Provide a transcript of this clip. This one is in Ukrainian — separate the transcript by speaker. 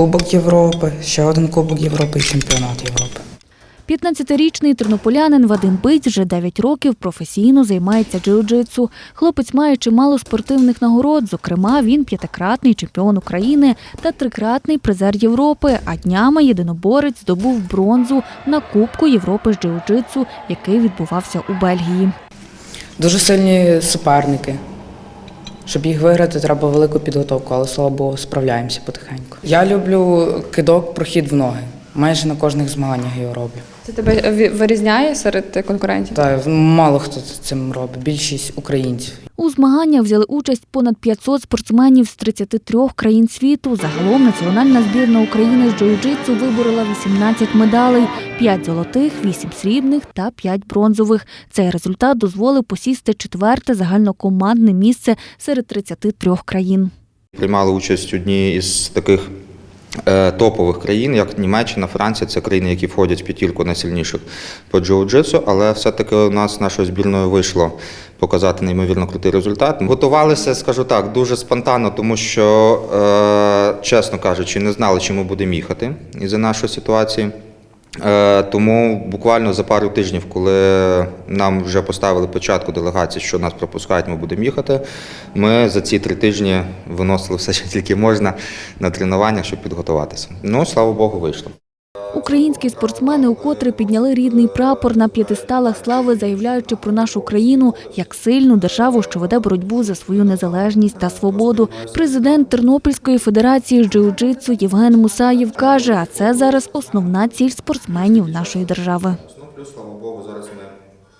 Speaker 1: Кубок Європи, ще один Кубок Європи і чемпіонат Європи.
Speaker 2: 15-річний тернополянин Вадим Биць вже 9 років професійно займається джиу-джитсу. Хлопець має чимало спортивних нагород. Зокрема, він п'ятикратний чемпіон України та трикратний призер Європи. А днями єдиноборець здобув бронзу на Кубку Європи з джиу-джитсу, який відбувався у Бельгії.
Speaker 1: Дуже сильні суперники. Щоб їх виграти, треба велику підготовку, але слава Богу, справляємося потихеньку. Я люблю кидок, прохід в ноги. Майже на кожних змаганнях його роблю.
Speaker 3: Це тебе вирізняє серед конкурентів?
Speaker 1: Та мало хто цим робить, більшість українців.
Speaker 2: У змаганнях взяли участь понад 500 спортсменів з 33 країн світу. Загалом національна збірна України з джиу-джитсу виборола 18 медалей: 5 золотих, 8 срібних та 5 бронзових. Цей результат дозволив посісти четверте загальнокомандне місце серед 33 країн.
Speaker 4: Приймали участь одні із таких е, топових країн, як Німеччина, Франція. Це країни, які входять в п'ятірку найсильніших по джиу-джитсу, але все-таки у нас нашою збірною вийшло показати неймовірно крутий результат. Готувалися, скажу так, дуже спонтанно, тому що, е, чесно кажучи, не знали, чи ми будемо їхати із-за нашої ситуації. Е, Тому буквально за пару тижнів, коли нам вже поставили початку делегації, що нас пропускають, ми будемо їхати. Ми за ці три тижні виносили все, що тільки можна на тренуваннях, щоб підготуватися. Ну, слава Богу, вийшло.
Speaker 2: Українські спортсмени укотре підняли рідний прапор на п'ятисталах слави, заявляючи про нашу країну як сильну державу, що веде боротьбу за свою незалежність та свободу. Президент Тернопільської федерації джиу-джитсу Євген Мусаєв каже, а це зараз основна ціль спортсменів нашої держави.